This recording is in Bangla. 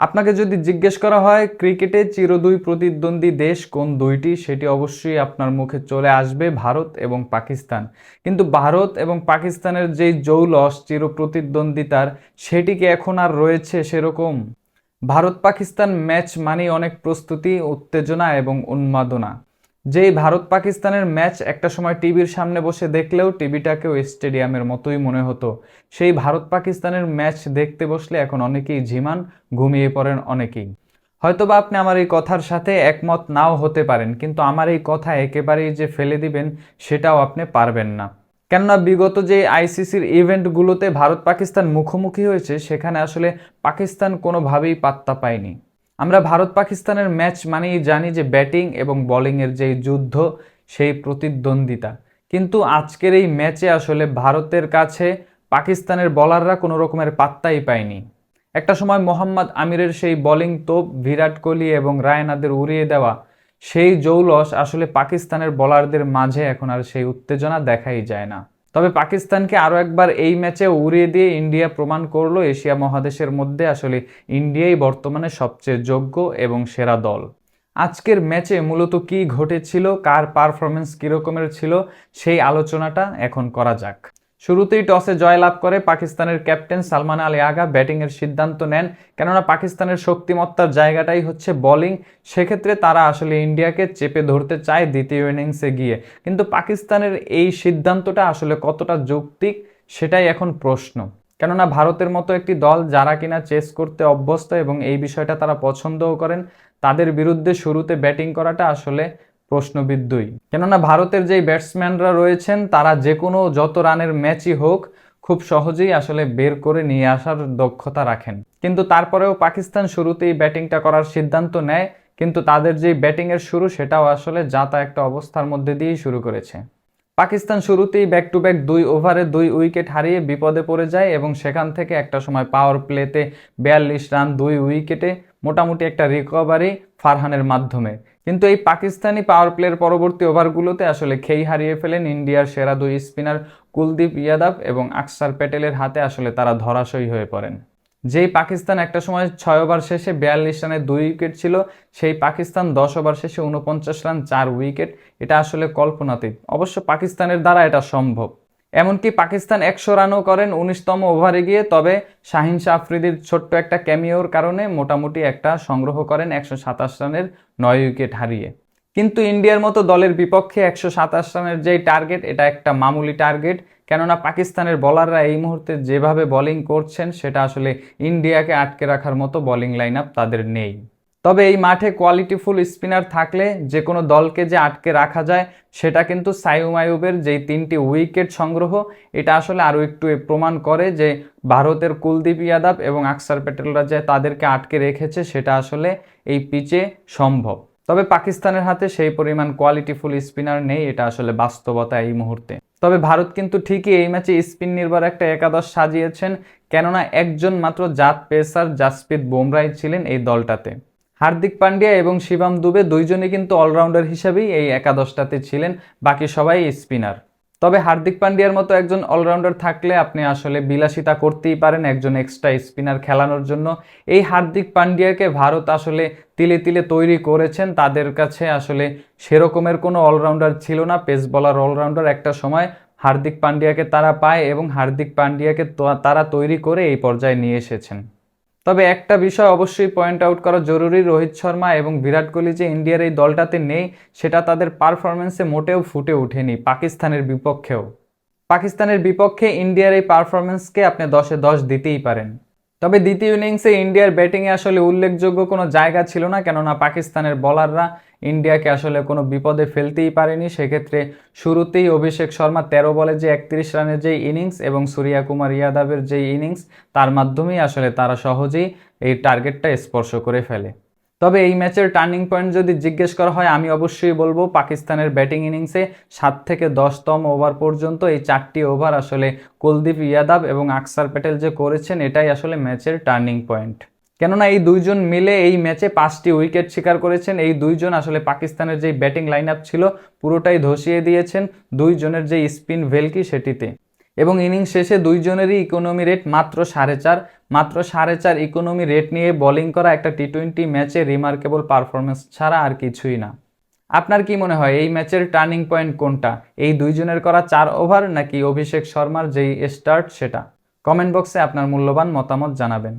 আপনাকে যদি জিজ্ঞেস করা হয়, ক্রিকেটে চিরদুই প্রতিদ্বন্দ্বী দেশ কোন দুইটি, সেটি অবশ্যই আপনার মুখে চলে আসবে, ভারত এবং পাকিস্তান। কিন্তু ভারত এবং পাকিস্তানের যেই জৌলস চির প্রতিদ্বন্দ্বিতার সেটি কি এখন আর রয়েছে সেরকম। ভারত পাকিস্তান ম্যাচ মানেই অনেক প্রস্তুতি, উত্তেজনা এবং উন্মাদনা। যেই ভারত পাকিস্তানের ম্যাচ একটা সময় টিভির সামনে বসে দেখলেও টিভিটাকেও স্টেডিয়ামের মতোই মনে হতো। সেই ভারত পাকিস্তানের ম্যাচ দেখতে বসলে এখন অনেকেই ঝিমান, ঘুমিয়ে পড়েন অনেকেই। হয়তোবা আপনি আমার এই কথার সাথে একমত নাও হতে পারেন, কিন্তু আমার এই কথা একেবারেই যে ফেলে দিবেন সেটাও আপনি পারবেন না। কেননা বিগত যে আইসিসির ইভেন্টগুলোতে ভারত পাকিস্তান মুখোমুখি হয়েছে, সেখানে আসলে পাকিস্তান কোনোভাবেই পাত্তা পায়নি। আমরা ভারত পাকিস্তানের ম্যাচ মানেই জানি যে ব্যাটিং এবং বোলিংয়ের যেই যুদ্ধ, সেই প্রতিদ্বন্দ্বিতা। কিন্তু আজকের এই ম্যাচে আসলে ভারতের কাছে পাকিস্তানের বলাররা কোনো রকমের পাত্তাই পায়নি। একটা সময় মোহাম্মদ আমিরের সেই বোলিং তোপ বিরাট কোহলি এবং রায়নাদের উড়িয়ে দেওয়া, সেই জৌলস আসলে পাকিস্তানের বোলারদের মাঝে এখন আর সেই উত্তেজনা দেখাই যায় না। তবে পাকিস্তানকে আরও একবার এই ম্যাচে উড়িয়ে দিয়ে ইন্ডিয়া প্রমাণ করল এশিয়া মহাদেশের মধ্যে আসলে ইন্ডিয়াই বর্তমানে সবচেয়ে যোগ্য এবং সেরা দল। আজকের ম্যাচে মূলত কি ঘটেছিল, কার পারফরমেন্স কীরকমের ছিল, সেই আলোচনাটা এখন করা যাক। শুরুতেই টসে জয়লাভ করে পাকিস্তানের ক্যাপ্টেন সালমান আলী আগা ব্যাটিংয়ের সিদ্ধান্ত নেন। কেননা পাকিস্তানের শক্তিমত্তার জায়গাটাই হচ্ছে বোলিং। সেক্ষেত্রে তারা আসলে ইন্ডিয়াকে চেপে ধরতে চায় দ্বিতীয় ইনিংসে গিয়ে। কিন্তু পাকিস্তানের এই সিদ্ধান্তটা আসলে কতটা যৌক্তিক, সেটাই এখন প্রশ্ন। কেননা ভারতের মতো একটি দল যারা কিনা চেস করতে অভ্যস্ত এবং এই বিষয়টা তারা পছন্দও করেন, তাদের বিরুদ্ধে শুরুতে ব্যাটিং করাটা আসলে প্রশ্নবিদ্ধই কেননা ভারতের যেই ব্যাটসম্যানরা রয়েছেন, তারা যে কোনো যত রানের ম্যাচই হোক, খুব সহজেই আসলে বের করে নিয়ে আসার দক্ষতা রাখেন। কিন্তু তারপরেও পাকিস্তান শুরুতেই ব্যাটিংটা করার সিদ্ধান্ত নেয়, কিন্তু তাদের যেই ব্যাটিংয়ের শুরু, সেটাও আসলে যাতা একটা অবস্থার মধ্যে দিয়েই শুরু করেছে। পাকিস্তান শুরুতেই ব্যাক টু ব্যাক দুই ওভারে দুই উইকেট হারিয়ে বিপদে পড়ে যায় এবং সেখান থেকে একটা সময় পাওয়ার প্লেতে বিয়াল্লিশ রান, দুই উইকেটে মোটামুটি একটা রিকভারি ফারহানের মাধ্যমে। কিন্তু এই পাকিস্তানি পাওয়ার প্লের পরবর্তী ওভারগুলোতে আসলে খেই হারিয়ে ফেলেন ইন্ডিয়ার সেরা দুই স্পিনার কুলদীপ ইয়াদাব এবং আকসার প্যাটেলের হাতে আসলে তারা ধরাশয়ী হয়ে পড়েন। যেই পাকিস্তান একটা সময় ছয় ওভার শেষে বিয়াল্লিশ রানে দুই উইকেট ছিল, সেই পাকিস্তান দশ ওভার শেষে উনপঞ্চাশ রান, চার উইকেট। এটা আসলে কল্পনাতীত। অবশ্য পাকিস্তানের দ্বারা এটা সম্ভব। এমনকি পাকিস্তান একশো রানও করেন উনিশতম ওভারে গিয়ে, তবে শাহিন শাহ আফ্রিদির ছোট্ট একটা ক্যামিওর কারণে মোটামুটি একটা সংগ্রহ করেন একশো সাতাশ রানের নয় উইকেট হারিয়ে। কিন্তু ইন্ডিয়ার মতো দলের বিপক্ষে একশো সাতাশ রানের যেই টার্গেট, এটা একটা মামুলি টার্গেট। কেননা পাকিস্তানের বলাররা এই মুহূর্তে যেভাবে বোলিং করছেন, সেটা আসলে ইন্ডিয়াকে আটকে রাখার মতো বোলিং লাইন আপ তাদের নেই। তবে এই মাঠে কোয়ালিটিফুল স্পিনার থাকলে যে কোনো দলকে যে আটকে রাখা যায়, সেটা কিন্তু সাইম আয়ুবের যেই তিনটি উইকেট সংগ্রহ, এটা আসলে আরও একটু প্রমাণ করে যে ভারতের কুলদীপ ইয়াদব এবং আকসার প্যাটেলরা যে তাদেরকে আটকে রেখেছে, সেটা আসলে এই পিচে সম্ভব। তবে পাকিস্তানের হাতে সেই পরিমাণ কোয়ালিটিফুল স্পিনার নেই, এটা আসলে বাস্তবতা এই মুহূর্তে। তবে ভারত কিন্তু ঠিকই এই ম্যাচে স্পিন নির্ভর একটা একাদশ সাজিয়েছেন, কেননা একজন মাত্র জাত পেসার জাসপ্রীত বুমরাই ছিলেন এই দলটাতে। হার্দিক পান্ডিয়া এবং শিবাম দুবে দুইজনই কিন্তু অলরাউন্ডার হিসেবেই এই একাদশটাতে ছিলেন, বাকি সবাই স্পিনার। তবে হার্দিক পান্ডিয়ার মতো একজন অলরাউন্ডার থাকলে আপনি আসলে বিলাসিতা করতেই পারেন একজন এক্সট্রা স্পিনার খেলানোর জন্য। এই হার্দিক পান্ডিয়াকে ভারত আসলে তিলে তিলে তৈরি করেছেন, তাদের কাছে আসলে সেরকমের কোনো অলরাউন্ডার ছিল না। পেস বলার অলরাউন্ডার একটা সময় হার্দিক পান্ডিয়াকে তারা পায় এবং হার্দিক পান্ডিয়াকে তারা তৈরি করে এই পর্যায়ে নিয়ে এসেছেন। তবে একটা বিষয় অবশ্যই পয়েন্ট আউট করা জরুরি, রোহিত শর্মা এবং বিরাট কোহলি যে ইন্ডিয়ার এই দলটাতে নেই, সেটা তাদের পারফরমেন্সে মোটেও ফুটে ওঠেনি পাকিস্তানের বিপক্ষেও। পাকিস্তানের বিপক্ষে ইন্ডিয়ার এই পারফরমেন্সকে আপনি দশে দশ দিতেই পারেন। তবে দ্বিতীয় ইনিংসে ইন্ডিয়ার ব্যাটিংয়ে আসলে উল্লেখযোগ্য কোনো জায়গা ছিল না, কেননা পাকিস্তানের বলাররা ইন্ডিয়াকে আসলে কোনো বিপদে ফেলতেই পারেনি। সেক্ষেত্রে শুরুতেই অভিষেক শর্মা তেরো বলে যে একত্রিশ রানের যেই ইনিংস এবং সূর্যা কুমার ইয়াদাবের যেই ইনিংস তার মাধ্যমেই আসলে তারা সহজেই এই টার্গেটটা স্পর্শ করে ফেলে। তবে এই ম্যাচের টার্নিং পয়েন্ট যদি জিজ্ঞেস করা হয়, আমি অবশ্যই বলব পাকিস্তানের ব্যাটিং ইনিংসে সাত থেকে দশতম ওভার পর্যন্ত এই চারটি ওভার আসলে কুলদীপ ইয়াদব এবং আকসার প্যাটেল যে করেছেন, এটাই আসলে ম্যাচের টার্নিং পয়েন্ট। কেননা এই দুইজন মিলে এই ম্যাচে পাঁচটি উইকেট শিকার করেছেন। এই দুইজন আসলে পাকিস্তানের যেই ব্যাটিং লাইন ছিল, পুরোটাই ধসিয়ে দিয়েছেন। দুইজনের যে স্পিন ভেলকি, সেটিতে এবং ইনিংস শেষে দুইজনেরই ইকোনমি রেট মাত্র সাড়ে চার। মাত্র সাড়ে চার ইকোনমি রেট নিয়ে বোলিং করা একটা টি টোয়েন্টি ম্যাচে রিমার্কেবল পারফরমেন্স ছাড়া আর কিছুই না। আপনার কি মনে হয়, এই ম্যাচের টার্নিং পয়েন্ট কোনটা? এই দুইজনের করা চার ওভার নাকি অভিষেক শর্মার যেই স্টার্ট সেটা? কমেন্ট বক্সে আপনার মূল্যবান মতামত জানাবেন।